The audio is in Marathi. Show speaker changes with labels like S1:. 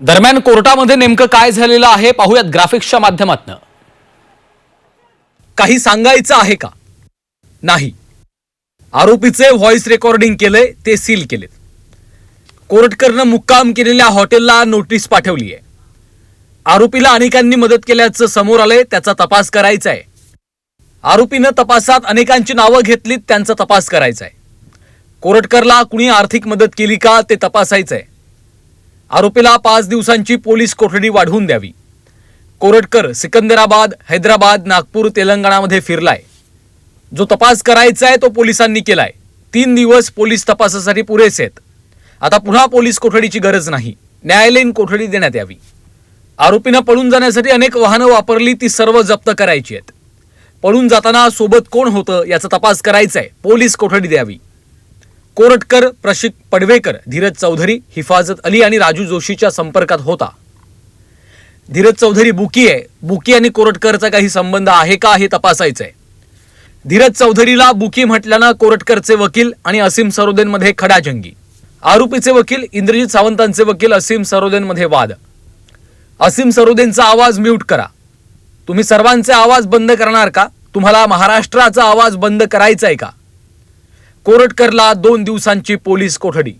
S1: दरम्यान कोर्टामध्ये नेमकं काय झालेलं आहे पाहूयात ग्राफिक्सच्या माध्यमातनं.
S2: काही सांगायचं आहे का? नाही. आरोपीचे व्हॉइस रेकॉर्डिंग केलंय ते सील केलेत. कोर्टकरनं मुक्काम केलेल्या हॉटेलला नोटीस पाठवली आहे आरोपीला अनेकांनी मदत केल्याचं समोर आलंय त्याचा तपास करायचा आहे आरोपीनं तपासात अनेकांची नावं घेतलीत त्यांचा तपास करायचा आहे कोरटकरला कुणी आर्थिक मदत केली का ते तपासायचं आहे आरोपीला पाच दिवसांची पोलीस कोठडी वाढवून द्यावी. कोरटकर सिकंदराबाद हैदराबाद नागपूर तेलंगणामध्ये फिरलाय. जो तपास करायचा आहे तो पोलिसांनी केलाय. तीन दिवस पोलीस तपासासाठी पुरेसे आहेत. आता पुन्हा पोलीस कोठडीची गरज नाही. न्यायालयीन कोठडी देण्यात यावी. आरोपीनं पळून जाण्यासाठी अनेक वाहनं वापरली ती सर्व जप्त करायची आहेत. पळून जाताना सोबत कोण होतं याचा तपास करायचा आहे पोलीस कोठडी द्यावी. कोरटकर प्रशिक पडवेकर धीरज चौधरी हिफाजत अली आणि राजू जोशीच्या संपर्कात होता. धीरज चौधरी बुकी आहे बुकी आणि कोरटकरचा काही संबंध आहे का हे तपासायचं आहे धीरज चौधरीला बुकी म्हटल्यानं कोरटकरचे वकील आणि असीम सरोदेनमध्ये खडाजंगी. आरोपीचे वकील इंद्रजित सावंतांचे वकील असीम सरोदेनमध्ये वाद. असीम सरोदेंचा आवाज म्यूट करा. तुम्ही सर्वांचे आवाज बंद करणार का? तुम्हाला महाराष्ट्राचा आवाज बंद करायचा आहे का? कोरटकरला दोन दिवसांची पोलीस कोठडी.